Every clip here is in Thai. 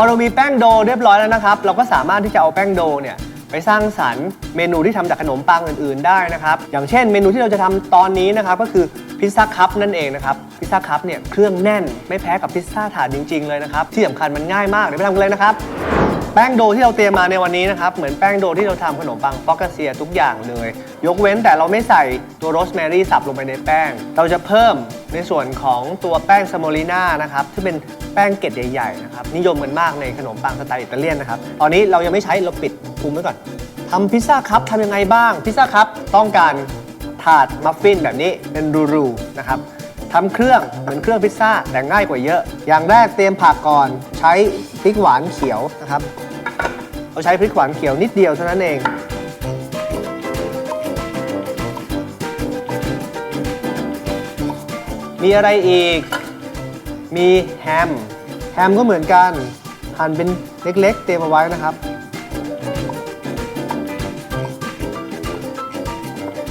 พอเรามีแป้งโดเรียบร้อยแล้วนะครับ เราก็สามารถที่จะเอาแป้งโดเนี่ยไปสร้างสรรค์เมนูที่ทำจากขนมปังอื่น ๆ ได้นะครับ อย่างเช่น เมนูที่เราจะทำตอนนี้นะครับก็คือพิซซ่าคัพนั่นเองนะครับพิซซ่าคัพเนี่ยเครื่องแน่นไม่แพ้กับพิซซ่าถาดจริง ๆ เลยนะครับที่สำคัญมันง่ายมากเดี๋ยวไปทำกันเลยนะครับ แป้งโดที่เราเตรียมมาในวันนี้นะครับ เหมือนแป้งโดที่เราทำขนมปังฟอกกาเซียทุกอย่างเลย ยกเว้นแต่เราไม่ใส่ตัวโรสแมรี่สับลงไปในแป้ง เราจะเพิ่มในส่วนของตัวแป้งสโมลิน่านะครับที่เป็นแป้งเกล็ดใหญ่ๆนะครับนิยมกันมากในขนมปังสไตล์อิตาเลียนนะครับตอนนี้เรายังไม่ใช้เราปิดคุมไว้ก่อนทำพิซซ่าคัพทำยังไงบ้างพิซซ่าคัพต้องการถาดมัฟฟินแบบนี้เป็นรูๆนะครับ ทำเครื่องเหมือนเครื่องพิซซ่าแต่ง่ายกว่าเยอะ อย่างแรกเตรียมผักก่อนใช้พริกหวานเขียวนะครับเราใช้พริกหวานเขียวนิดเดียวเท่านั้นเอง มีอะไรอีก มีแฮม แฮมก็เหมือนกัน หั่นเป็นเล็กๆ เตรียมเอาไว้นะครับ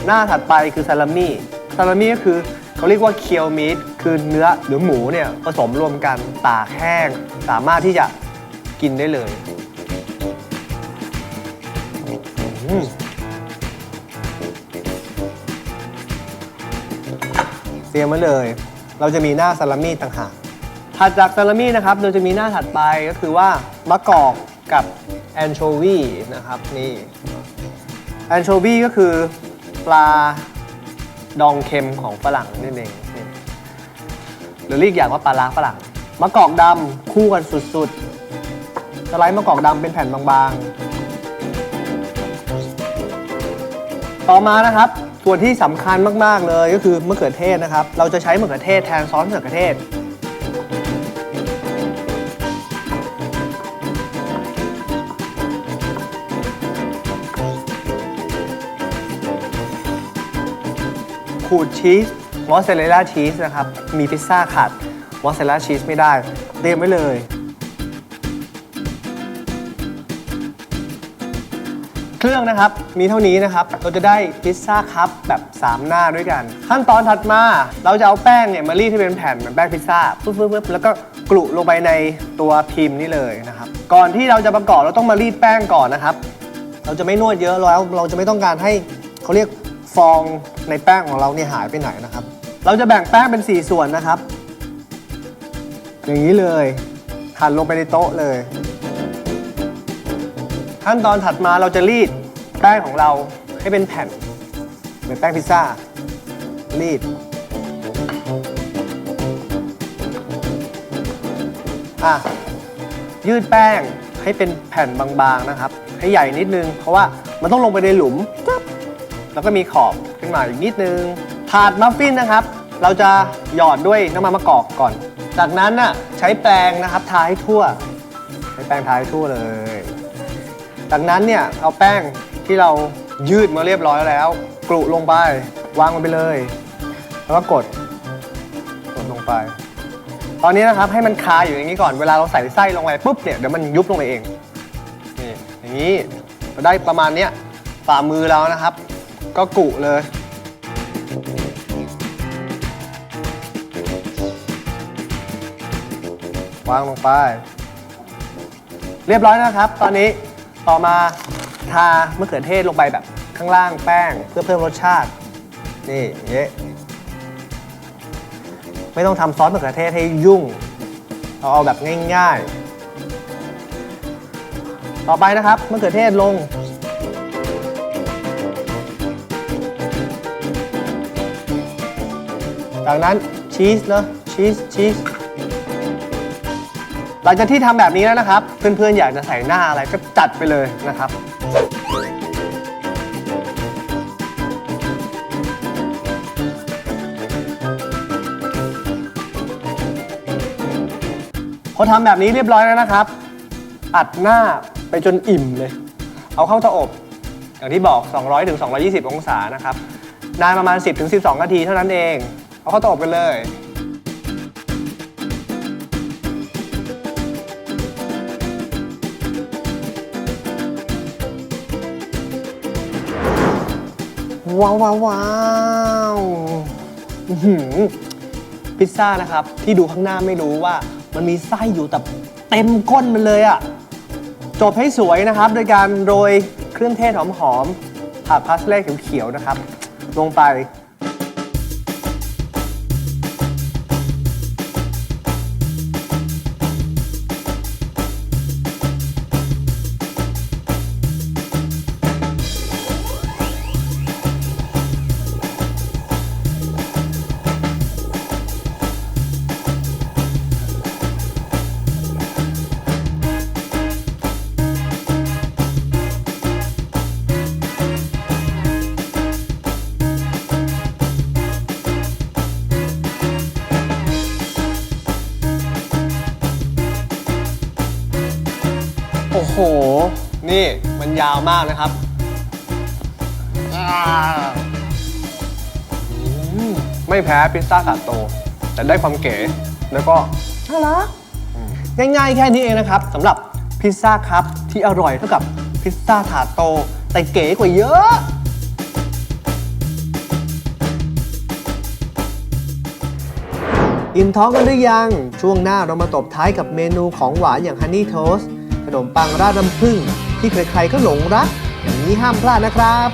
หน้าถัดไปคือซาลามี่ ซาลามี่ก็คือ เขาเรียกว่าเคียวมีดคือเนื้อหรือหมูเนี่ยผสมรวมกันตากแห้ง สามารถที่จะกินได้เลยอืมเตรียมไว้เลย เราจะมีหน้าซาลามี่ต่างหากถัดจากซาลามี่นะครับเราจะมีหน้าถัดไปก็คือว่ามะกอกกับแอนโชวีนะครับนี่แอนโชวีก็คือปลา ดองเค็มของฝรั่งนั่นเองนี่หรือเรียกอย่างว่าปลาล้าฝรั่งมะกอกดำคู่กันสุดๆสไลด์มะกอกดำเป็นแผ่นบางๆ ต่อมานะครับส่วนที่สำคัญมากๆเลยก็คือมะเขือเทศนะครับ เราจะใช้มะเขือเทศแทนซอสมะเขือเทศ ขูดชีสมอสซาเรลล่าชีสนะครับ มีพิซซ่าขาดมอสซาเรลล่าชีสไม่ได้เตรียมไว้เลย เครื่องนะครับมีเท่านี้นะครับ เราจะได้พิซซ่าคัพแบบ 3 หน้าด้วยกัน ขั้นตอนถัดมาเราจะเอาแป้งเนี่ยมารีดให้เป็นแผ่นเหมือนแป้งพิซซ่าปึ๊บปึ๊บปึ๊บแล้วก็กลุลงไปในตัวพิมพ์นี่เลยนะครับ ก่อนที่เราจะประกอบเราต้องมารีดแป้งก่อนนะครับ เราจะไม่นวดเยอะแล้วเราจะไม่ต้องการให้เขาเรียก ฟองในแป้งของเราเนี่ยหายไปไหนนะครับ เราจะแบ่งแป้งเป็น 4 ส่วนนะครับ อย่างนี้เลยหั่นลงไปในโต๊ะเลย ขั้นตอนถัดมาเราจะรีดแป้งของเราให้เป็นแผ่นเหมือนแป้งพิซซ่า รีดอะยืดแป้งให้เป็นแผ่นบางๆนะครับ ให้ใหญ่นิดนึง เพราะว่ามันต้องลงไปในหลุม แล้วก็มีขอบขึ้นมาอีกนิดนึง ถาดมัฟฟินนะครับ เราจะหยอดด้วยน้ำมันมะกอกก่อน จากนั้นน่ะใช้แปรงนะครับทาให้ทั่ว ใช้แปรงทาให้ทั่วเลย จากนั้นเนี่ยเอาแป้งที่เรายืดมาเรียบร้อยแล้ว กรุลงไปวางลงไปเลย แล้วก็กดกดลงไป ตอนนี้นะครับให้มันคาอยู่อย่างนี้ก่อนเวลาเราใส่ไส้ลงไปปุ๊บเนี่ยเดี๋ยวมันยุบลงไปเองนี่อย่างนี้เราได้ประมาณเนี้ยฝ่ามือแล้วนะครับ ก็กุเลย วางลงไป เรียบร้อยนะครับ ตอนนี้ต่อมาทามะเขือเทศลงไปแบบข้างล่างแป้งเพื่อเพิ่มรสชาติ นี่อย่างเงี้ยไม่ต้องทำซอสมะเขือเทศให้ยุ่ง เราเอาแบบง่ายๆ ต่อไปนะครับมะเขือเทศลง จากนั้นชีสเนอะชีสชีสหลังจากที่ทำแบบนี้แล้วนะครับ เพื่อนๆอยากจะใส่หน้าอะไรก็จัดไปเลยนะครับพอทำแบบนี้เรียบร้อยแล้วนะครับ อัดหน้าไปจนอิ่มเลย เอาเข้าเตาอบ อย่างที่บอก 200ถึง220 องศานะครับ นานประมาณ 10ถึง12 นาทีเท่านั้นเอง เอาข้าตอบกันเลย ว้าวว้าวว้าวอื้อหือพิซซ่านะครับ ที่ดูข้างหน้าไม่รู้ว่า มันมีไส้อยู่แต่เต็มก้นมันเลยอะ่ะ จบให้สวยนะครับ โดยการโรยเครื่องเทศหอมๆผักพาสเล่เขียวๆนะครับ ลงไป โอ้โห นี่มันยาวมากนะครับอ่าอืมไม่แพ้พิซซ่าถาดโต แต่ได้ความเก๋ แล้วก็น่ารักอืมง่ายๆแค่นี้เองนะครับสำหรับพิซซ่าครับที่อร่อยเท่ากับพิซซ่าถาดโต แต่เก๋กว่าเยอะ อิ่มท้องกันหรือยัง ช่วงหน้าเรามาตบท้ายกับเมนูของหวานอย่างฮันนี่โทส ขนมปังราดน้ำผึ้งที่ใครๆก็หลงรัก อย่างนี้ห้ามพลาดนะครับ